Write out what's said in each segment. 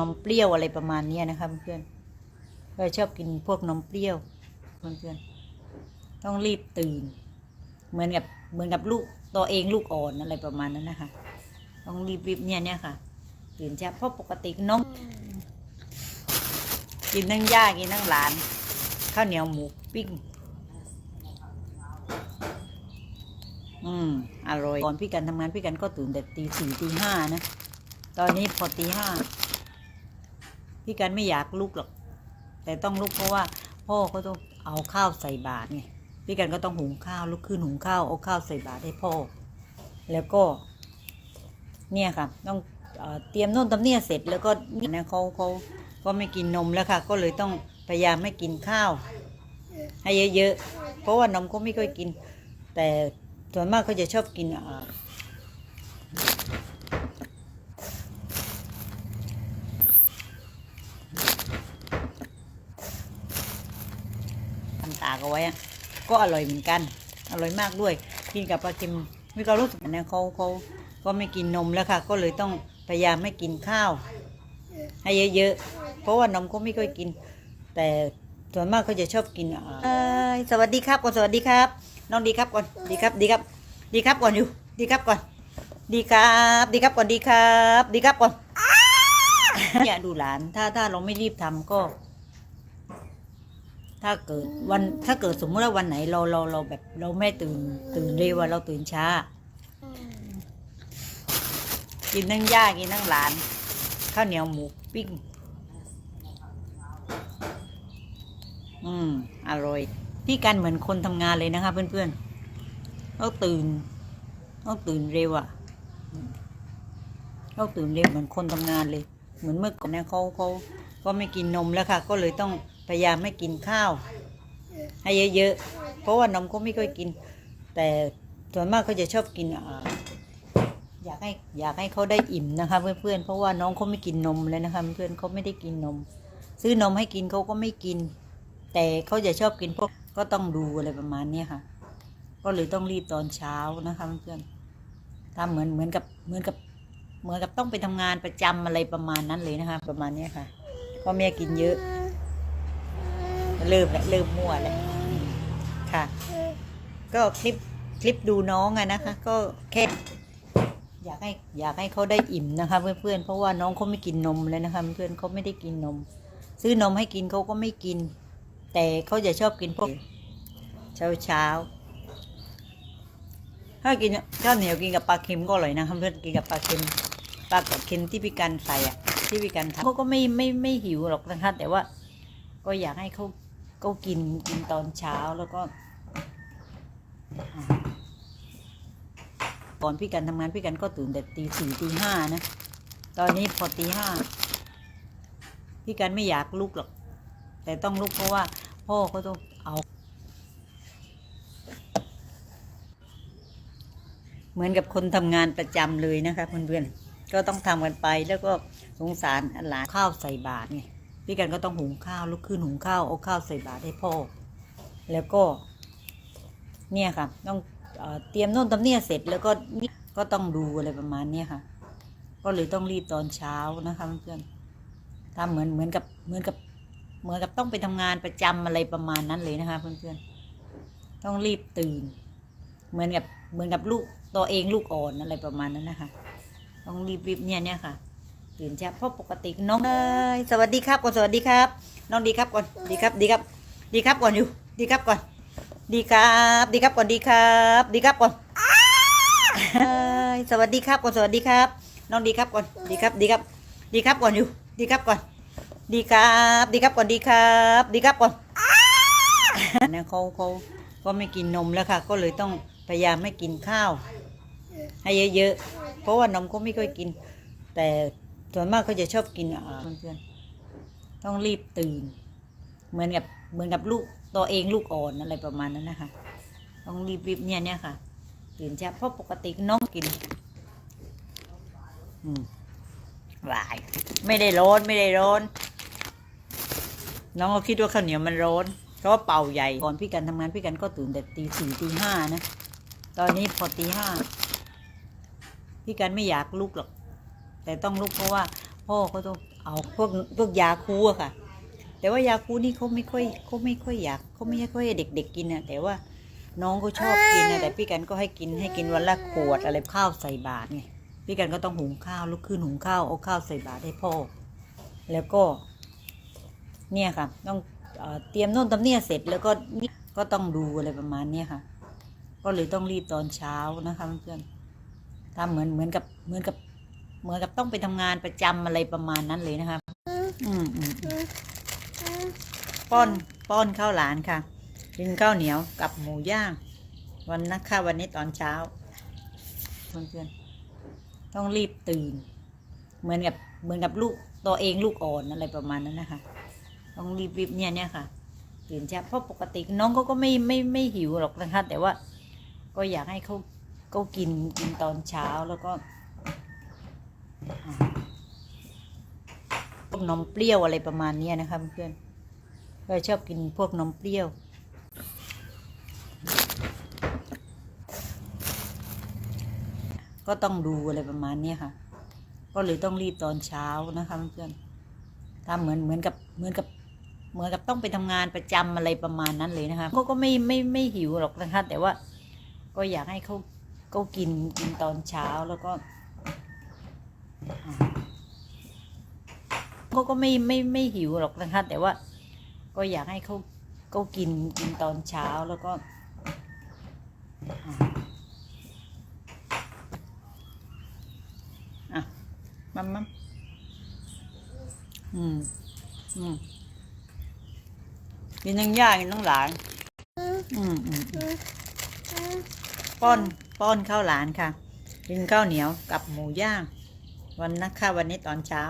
นมเปรี้ยวอะไรประมาณนี้นะคะเพื่อนๆก็ชอบกินพวกนมเปรี้ยวเพื่อนๆต้องรีบตื่น เหมือนกับเหมือนกับลูกตัวเองลูกอ่อนอะไรประมาณนั้นนะคะ ต้องรีบรีบเนี่ยเนี่ยค่ะ ตื่นเช้าเพราะปกติน้องกินทั้งย่ากินทั้งหลาน ข้าวเหนียวหมูปิ้ง อืมอร่อย ก่อนพี่กันทำงานพี่กันก็ตื่นแต่ตีสี่ตีห้านะ ตอนนี้พอตีห้า พี่กันไม่อยากลุกหรอก แต่ต้องลุกเพราะว่า พ่อเขาต้องเอาข้าวใส่บาตรไงพี่กันก็ต้องหุงข้าวลุกขึ้นหุงข้าวเอาข้าวใส่บาตรให้พ่อ แล้วก็ เนี่ยค่ะ ต้องเอเตรียมโน่นตำเนี่ยเสร็จแล้วก็เนี่ยเขาเขาก็ไม่กินนมแล้วค่ะ ก็เลยต้องพยายามไม่กินข้าวให้เยอะๆเพราะว่านมเขาไม่ค่อยกิน แต่ส่วนมากเขาจะชอบกินอ่ากเอาไว้ก็อร่อยเหมือนกัน อร่อยมากด้วย กินกับปลาเค็มมีความรู้สึกนะเขาเขาก็ไม่กินนมแล้วค่ะ ก็เลยต้องพยายามไม่กินข้าวให้เยอะๆ เพราะว่านมเขาไม่ค่อยกิน แต่ส่วนมากเขาจะชอบกินอสวัสดีครับก่อนสวัสดีครับ น้องดีครับก่อนดีครับดีครับ ดีครับก่อนอยู่ ดีครับก่อน ดีครับ ดีครับก่อนดีครับ ดีครับก่อนเนี่ยดูหลานถ้าถ้าเราไม่รีบทำก็ ถ้าเกิดวันถ้าเกิดสมมติว่าวันไหนเราเราเราแบบเราไม่ตื่นตื่นเร็วอะเราตื่นช้า กินทั้งย่ากินทั้งหลาน ข้าวเหนียวหมูปิ้ง อืม อร่อยพี่กันเหมือนคนทำงานเลยนะคะ เพื่อนๆต้องตื่นต้องตื่นเร็วอะ่ะต้องตื่นเร็วเหมือนคนทำงานเลย เหมือนเมื่อก่อนนะเขาเขาก็ไม่กินนมแล้วค่ะ ก็เลยต้อง พยายามไม่กินข้าว ให้เยอะๆ เพราะว่านมเขาไม่ค่อยกิน แต่ส่วนมากเขาจะชอบกินอยากให้อยากให้เขาได้อิ่มนะคะเพื่อนๆ เพราะว่าน้องเขาไม่กินนมเลยนะคะเพื่อนเขาไม่ได้กินนม ซื้อนมให้กินเขาก็ไม่กิน แต่เขาจะชอบกินพวกก็ต้องดูอะไรประมาณนี้ค่ะ ก็เลยต้องรีบตอนเช้านะคะเพื่อนๆทำเหมือนเหมือนกับเหมือนกับเหมือนกับต้องไปทำงานประจำอะไรประมาณนั้นเลยนะคะ ประมาณนี้ค่ะเพราะแม่กินเยอะ เริ่มแล้วเริ่มมั่วแล้วค่ะ ก็คลิปคลิปดูน้องอะนะคะ ก็แค่อยากให้อยากให้เขาได้อิ่มนะคะ เพื่อนๆเพราะว่าน้องเขาไม่กินนมเลยนะคะ เพื่อนเขาไม่ได้กินนม ซื้อนมให้กินเขาก็ไม่กิน แต่เขาจะชอบกินพวกเช้าเช้าถ้ากินข้าวเหนียวกินกับปลาเค็มก็อร่อยนะคะเพื่อนกินกับปลาเค็มปลากับเค็มที่พี่กันใส่อะที่พี่กันทำเขาก็ไม่ไม่ไม่หิวหรอกนะคะแต่ว่าก็อยากให้เขา เขากินกินตอนเช้าแล้วก็ก่อนพี่กันทำงานพี่กันก็ตื่นแต่ตีสี่ตีห้านะ ตอนนี้พอตีห้าพี่กันไม่อยากลุกหรอก แต่ต้องลุกเพราะว่า พ่อเขาต้องเอา เหมือนกับคนทำงานประจำเลยนะคะเพื่อนๆก็ต้องทำกันไปแล้วก็สงสารหลานข้าวใส่บาตรไง พี่กันก็ต้องหุงข้าวลุกขึ้นหุงข้าวเอาข้าวใส่บาตรให้พ่อ แล้วก็ เนี่ยค่ะ ต้องเอเตรียมโน่นตำเนี่ยเสร็จแล้วก็นี่ก็ต้องดูอะไรประมาณเนี้ยค่ะ ก็เลยต้องรีบตอนเช้านะคะเพื่อนๆทำเหมือนเหมือนกับเหมือนกับเหมือนกับต้องไปทำงานประจำอะไรประมาณนั้นเลยนะคะ เพื่อนๆ ต้องรีบตื่น เหมือนกับเหมือนกับลูกตัวเองลูกอ่อนอะไรประมาณนั้นนะคะ ต้องรีบรีบเนี่ยเนี่ยค่ะ ตื่นเช้าเพราะปกติน้องเอ้ยสวัสดีครับก่อนสวัสดีครับ น้องดีครับก่อนดีครับดีครับ ดีครับก่อนอยู่ ดีครับก่อน ดีครับ ดีครับก่อนดีครับ ดีครับก่อนสวัสดีครับก่อนสวัสดีครับ น้องดีครับก่อนดีครับดีครับดีครับก่อนอยู่ ดีครับก่อน ดีครับดีครับก่อนดีครับ ดีครับก่อนนะเขาเขาก็ไม่กินนมแล้วค่ะ ก็เลยต้องพยายามไม่กินข้าว ให้เยอะๆเพราะว่านมเขาไม่ค่อยกิน แต่ ส่วนมากเขาจะชอบกินอ่าเพื่อนๆต้องรีบตื่น เหมือนกับเหมือนกับลูกตัวเองลูกอ่อนอะไรประมาณนั้นนะคะ ต้องรีบรีบเนี่ยเนี่ยค่ะ ตื่นเช้าเพราะปกติน้องกิน อืมหวายไม่ได้ร้อนไม่ได้ร้อน น้องก็คิดว่าข้าวเหนียวมันร้อนเพราะว่าเป่าใหญ่ก่อนพี่กันทำงานพี่กันก็ตื่นแต่ตีสี่ตีห้านะ ตอนนี้พอตีห้าพี่กันไม่อยากลุกหรอก แต่ต้องลุกเพราะว่าพ่อเขาต้องเอาพวกพวกยาคูอะค่ะ แต่ว่ายาคูนี่เขาไม่ค่อยเขาไม่ค่อยอยากเขาไม่ค่อยให้เด็กๆกกินอะแต่ว่าน้องเขาชอบกินอะแต่พี่กันก็ให้กินให้กินวันละขวดอะไรข้าวใส่บาตรไงพี่กันก็ต้องหุงข้าวลุกขึ้นหุงข้าวเอาข้าวใส่บาตรให้พ่อ แล้วก็ เนี่ยค่ะ ต้องเอเตรียมโน่นตำเนี่ยเสร็จแล้วก็นี่ก็ต้องดูอะไรประมาณเนี้ยค่ะ ก็เลยต้องรีบตอนเช้านะคะเพื่อนๆทำเหมือนเหมือนกับเหมือนกับ เหมือนกับต้องไปทำงานประจำอะไรประมาณนั้นเลยนะคะอืมอืมอืมป้อนป้อนข้าวหลานค่ะ กินข้าวเหนียวกับหมูย่าง วันนักค่ะวันนี้ตอนเช้าเพื่อนๆต้องรีบตื่น เหมือนกับเหมือนกับลูกตัวเองลูกอ่อนอะไรประมาณนั้นนะคะ ต้องรีบรีบเนี่ยเนี่ยค่ะตื่นเช้าเพราะปกติน้องเขาก็ไม่ไม่ไม่หิวหรอกนะคะแต่ว่า ก็อยากให้เขาเขากินกินตอนเช้าแล้วก็อ่า พวกนมเปรี้ยวอะไรประมาณนี้นะคะเพื่อนก็ชอบกินพวกนมเปรี้ยว ก็ต้องดูอะไรประมาณนี้ค่ะ ก็เลยต้องรีบตอนเช้านะคะเพื่อนๆทำเหมือนเหมือนกับเหมือนกับเหมือนกับต้องไปทำงานประจำอะไรประมาณนั้นเลยนะคะเขาก็ไม่ไม่ไม่หิวหรอกนะคะแต่ว่าก็อยากให้เขาเขากินกินตอนเช้าแล้วก็ เขาก็ไม่ไม่ไม่หิวหรอกนะคะแต่ว่าก็อยากให้เขาเขากินกินตอนเช้าแล้วก็อะมัมมัมอืมอืมกินทั้งย่ากินทั้งหลานอืมอืมอืมป้อนป้อนข้าวหลานค่ะ กินข้าวเหนียวกับหมูย่าง วันนักค่ะวันนี้ตอนเช้า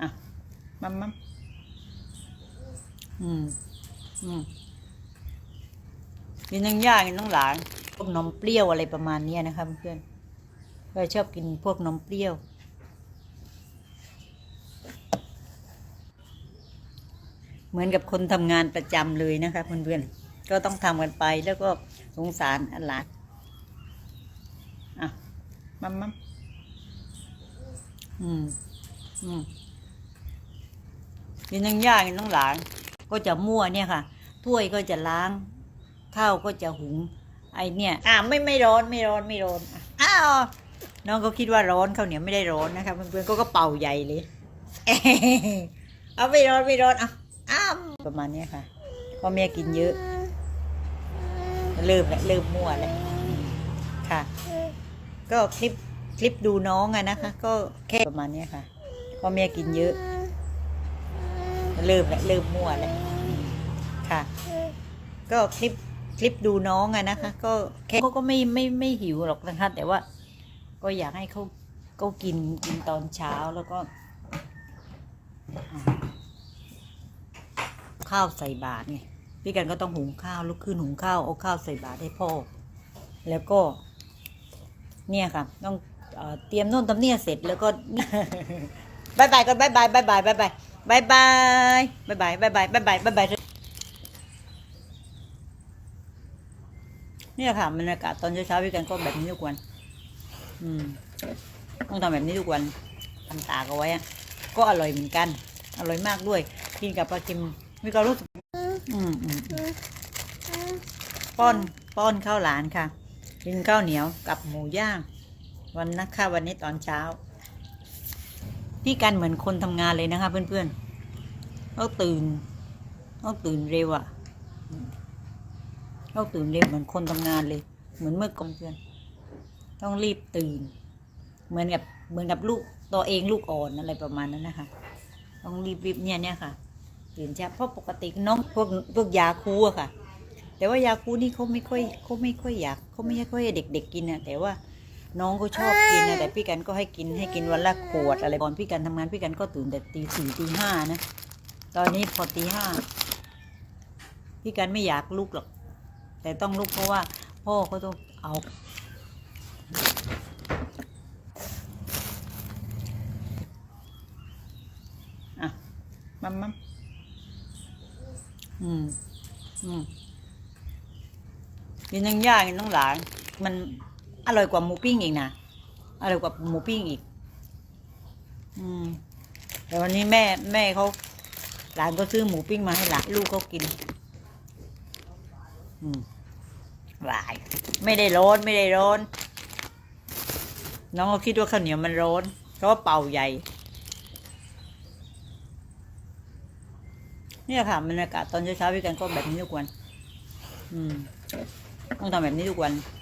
อะมัมมัมอืมอืมกินทั้งย่ากินทั้งหลานพวกนมเปรี้ยวอะไรประมาณนี้นะคะเพื่อนก็ชอบกินพวกนมเปรี้ยวเหมือนกับคนทำงานประจำเลยนะคะเพื่อนๆก็ต้องทำกันไปแล้วก็สงสารหลาน มัมมัมอืมอืมกินทั้งย่ากินทั้งหลานก็จะมั่วเนี่ยค่ะ ถ้วยก็จะล้าง ข้าวก็จะหุง ไอเนี่ย อ่าไม่ไม่ร้อนไม่ร้อนไม่ร้อนอ้าวน้องก็คิดว่าร้อนข้าวเหนียวไม่ได้ร้อนนะคะเพื่อนๆก็ก็เป่าใหญ่เลยเอ้ยเอาไม่ร้อนไม่ร้อนเอาอ้ามประมาณนี้ค่ะพ่อแม่กินเยอะ เริ่มแล้วเริ่มมั่วแล้วค่ะ ก็คลิปคลิปดูน้องอะนะคะ ก็แค่ประมาณนี้ค่ะพ่อแม่กินเยอะ เริ่มแล้วเริ่มมั่วแล้วค่ะ ก็คลิปคลิปดูน้องอะนะคะ ก็แค่เขาก็ไม่ไม่ไม่หิวหรอกนะคะ แต่ว่า ก็อยากให้เขาเขากินกินตอนเช้าแล้วก็ข้าวใส่บาตรไงพี่กันก็ต้องหุงข้าวลุกขึ้นหุงข้าวเอาข้าวใส่บาตรให้พ่อแล้วก็ เนี่ยค่ะ ต้องเตรียมโน่นตำเนี่ยเสร็จแล้วก็บายบายก่อนบายบายบายบายบายบายบายบายบายบายบายบายบายบายบายบายเนี่ยค่ะบรรยากาศตอนเช้าๆพี่กันก็แบบนี้ทุกวัน อืม ต้องทำแบบนี้ทุกวันทำตากเอาไว้อะก็อร่อยเหมือนกัน อร่อยมากด้วย กินกับปลาเค็มมีความรู้สึกอืมอืมป้อน ป้อนข้าวหลานค่ะ กินข้าวเหนียวกับหมูย่าง วันนักค่ะวันนี้ตอนเช้าพี่กันเหมือนคนทำงานเลยนะคะ เพื่อนๆต้องตื่นต้องตื่นเร็วอะ่ะต้องตื่นเร็วเหมือนคนทำงานเลย เหมือนเมื่อก่อนเพื่อน ต้องรีบตื่น เหมือนกับเหมือนกับลูกตัวเองลูกอ่อนอะไรประมาณนั้นนะคะ ต้องรีบรีบเนี่ยเนี่ยค่ะตื่นเช้าเพราะปกติน้องพวกพวกยาคูอะค่ะ แต่ว่ายาคูนี่เขาไม่ค่อยเขาไม่ค่อยอยากเขาไม่ค่อยให้เด็ก ๆกินอะแต่ว่าน้องก็ชอบกินนะแต่พี่กันก็ให้กินให้กินวันละขวดอะไรก่อนพี่กันทำงานพี่กันก็ตื่นแต่ตีสี่ตีห้านะตอนนี้พอตีห้าพี่กันไม่อยากลุกหรอก แต่ต้องลุกเพราะว่า พ่อเขาต้องเอาอะมัมมัมอืมอืม กินทั้งย่ากินทั้งหลานมันอร่อยกว่าหมูปิ้งอีกนะอร่อยกว่าหมูปิ้งอีก อืม แต่วันนี้แม่แม่เขาหลานก็ซื้อหมูปิ้งมาให้หลานลูกเขากิน อืมหวาย ไม่ได้ร้อนไม่ได้ร้อน น้องก็คิดว่าข้าวเหนียวมันร้อนเขาก็เป่าใหญ่ เนี่ยค่ะบรรยากาศตอนเช้าๆพี่กันก็แบบนี้ทุกวันอืม ต้องทำแบบนี้ทุกวันอ